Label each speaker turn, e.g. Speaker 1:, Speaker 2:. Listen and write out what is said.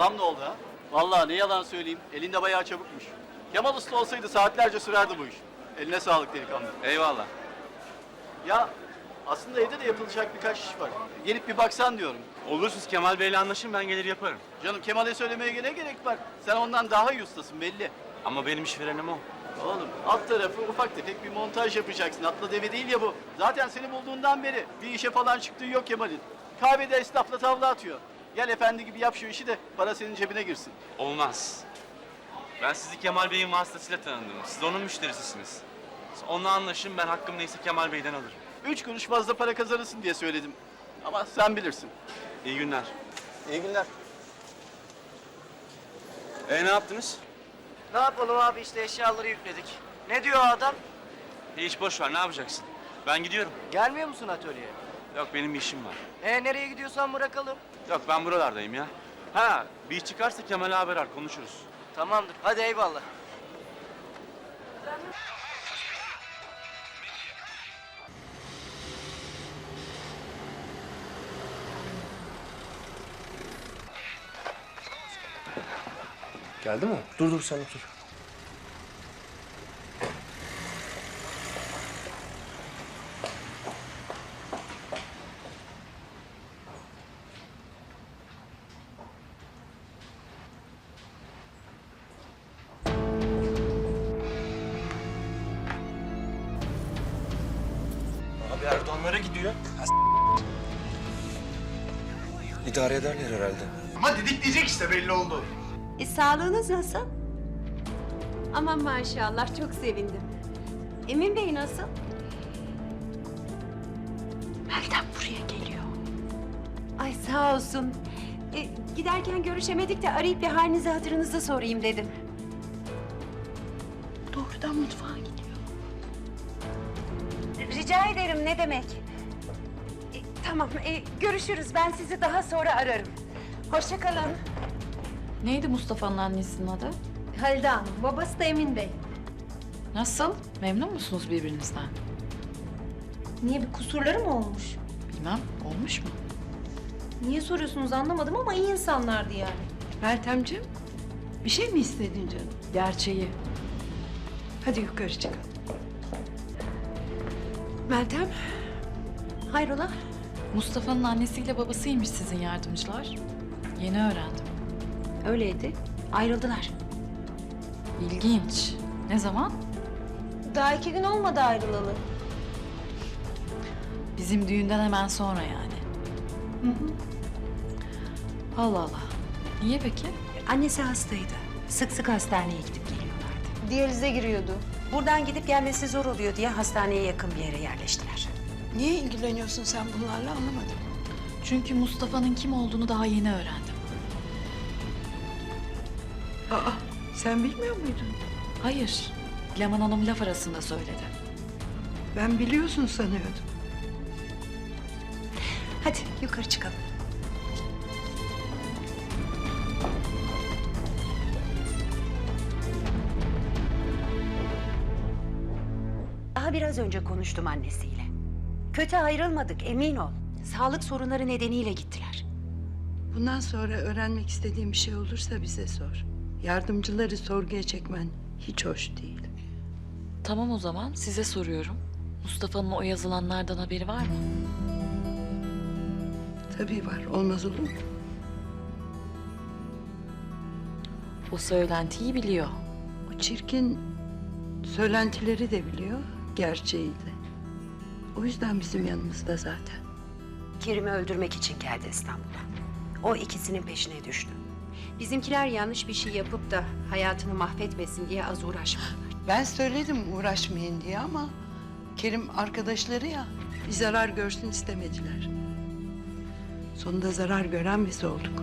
Speaker 1: Halam ne oldu ha? Vallahi ne yalan söyleyeyim. Elinde bayağı çabukmuş. Kemal Usta olsaydı saatlerce sürerdi bu iş. Eline sağlık delikanlı.
Speaker 2: Eyvallah.
Speaker 1: Ya aslında evde de yapılacak birkaç iş var. Gelip bir baksan diyorum.
Speaker 2: Olur siz Kemal Bey'le anlaşın ben gelir yaparım.
Speaker 1: Canım Kemal'e söylemeye ne gerek var? Sen ondan daha iyi ustasın belli.
Speaker 2: Ama benim işverenim o.
Speaker 1: Oğlum alt tarafı ufak tefek bir montaj yapacaksın. Atla deve değil ya bu. Zaten seni bulduğundan beri bir işe falan çıktığı yok Kemal'in. Kahvede esnafla tavla atıyor. Gel efendi gibi yap şu işi de para senin cebine girsin.
Speaker 2: Olmaz. Ben sizi Kemal Bey'in vasıtasıyla tanıdım. Siz onun müşterisisiniz. Siz Onunla anlaşın ben hakkım neyse Kemal Bey'den alırım.
Speaker 1: Üç kuruş fazla para kazanırsın diye söyledim. Ama sen bilirsin.
Speaker 2: İyi günler.
Speaker 1: İyi günler.
Speaker 2: E ne yaptınız?
Speaker 3: Ne yapalım abi işte eşyaları yükledik. Ne diyor adam?
Speaker 2: Hiç boş ver ne yapacaksın? Ben gidiyorum.
Speaker 3: Gelmiyor musun atölyeye?
Speaker 2: Yok benim bir işim var.
Speaker 3: E nereye gidiyorsan bırakalım.
Speaker 2: Yok ben buralardayım ya. Ha bir iş çıkarsa Kemal'e haber ver konuşuruz.
Speaker 3: Tamamdır. Hadi eyvallah.
Speaker 4: Geldi mi? Dur dur sen otur. Gidiyor. İdare ederler herhalde.
Speaker 5: Ama didikleyecek işte belli oldu.
Speaker 6: E, sağlığınız nasıl? Aman maşallah çok sevindim. Emin Bey nasıl? Meltem buraya geliyor. Ay sağ olsun. E, giderken görüşemedik de arayıp bir halinizi hatırınızı sorayım dedim. Doğrudan mutfağa gidiyor. Rica ederim ne demek? Tamam e, görüşürüz ben sizi daha sonra ararım. Hoşça kalın.
Speaker 7: Neydi Mustafa'nın annesinin adı?
Speaker 6: Halide Hanım, babası da Emin Bey.
Speaker 7: Nasıl? Memnun musunuz birbirinizden?
Speaker 6: Niye bir kusurları mı olmuş?
Speaker 7: Bilmem. Olmuş mu?
Speaker 6: Niye soruyorsunuz anlamadım ama iyi insanlardı yani.
Speaker 8: Meltemciğim, bir şey mi istedin canım?
Speaker 7: Gerçeği.
Speaker 8: Hadi yukarı çıkalım.
Speaker 6: Meltem, hayrola?
Speaker 7: Mustafa'nın annesiyle babasıymış sizin yardımcılar. Yeni öğrendim.
Speaker 6: Öyleydi. Ayrıldılar.
Speaker 7: İlginç. Ne zaman?
Speaker 6: Daha iki gün olmadı ayrılalı.
Speaker 7: Bizim düğünden hemen sonra yani. Allah Allah. Niye peki?
Speaker 9: Annesi hastaydı. Sık sık hastaneye gidip geliyorlardı.
Speaker 6: Diyalize giriyordu.
Speaker 9: Buradan gidip gelmesi zor oluyor diye hastaneye yakın bir yere yerleştiler.
Speaker 8: Niye ilgileniyorsun sen bunlarla anlamadım.
Speaker 7: Çünkü Mustafa'nın kim olduğunu daha yeni öğrendim.
Speaker 8: Aa, sen bilmiyor muydun?
Speaker 7: Hayır. Leman Hanım laf arasında söyledi.
Speaker 8: Ben biliyorsun sanıyordum.
Speaker 9: Hadi yukarı çıkalım. Daha biraz önce konuştum annesiyle. Kötü ayrılmadık emin ol. Sağlık sorunları nedeniyle gittiler.
Speaker 8: Bundan sonra öğrenmek istediğin bir şey olursa bize sor. Yardımcıları sorguya çekmen hiç hoş değil.
Speaker 7: Tamam o zaman size soruyorum. Mustafa'nın o yazılanlardan haberi var mı?
Speaker 8: Tabii var, olmaz olur mu?
Speaker 7: O söylentiyi biliyor.
Speaker 8: O çirkin söylentileri de biliyor, gerçeği de. O yüzden bizim yanımızda zaten.
Speaker 9: Kerim'i öldürmek için geldi İstanbul'a. O ikisinin peşine düştü.
Speaker 6: Bizimkiler yanlış bir şey yapıp da hayatını mahvetmesin diye az uğraşmadılar.
Speaker 8: Ben söyledim uğraşmayın diye ama Kerim arkadaşları ya bir zarar görsün istemediler. Sonunda zarar gören biz olduk.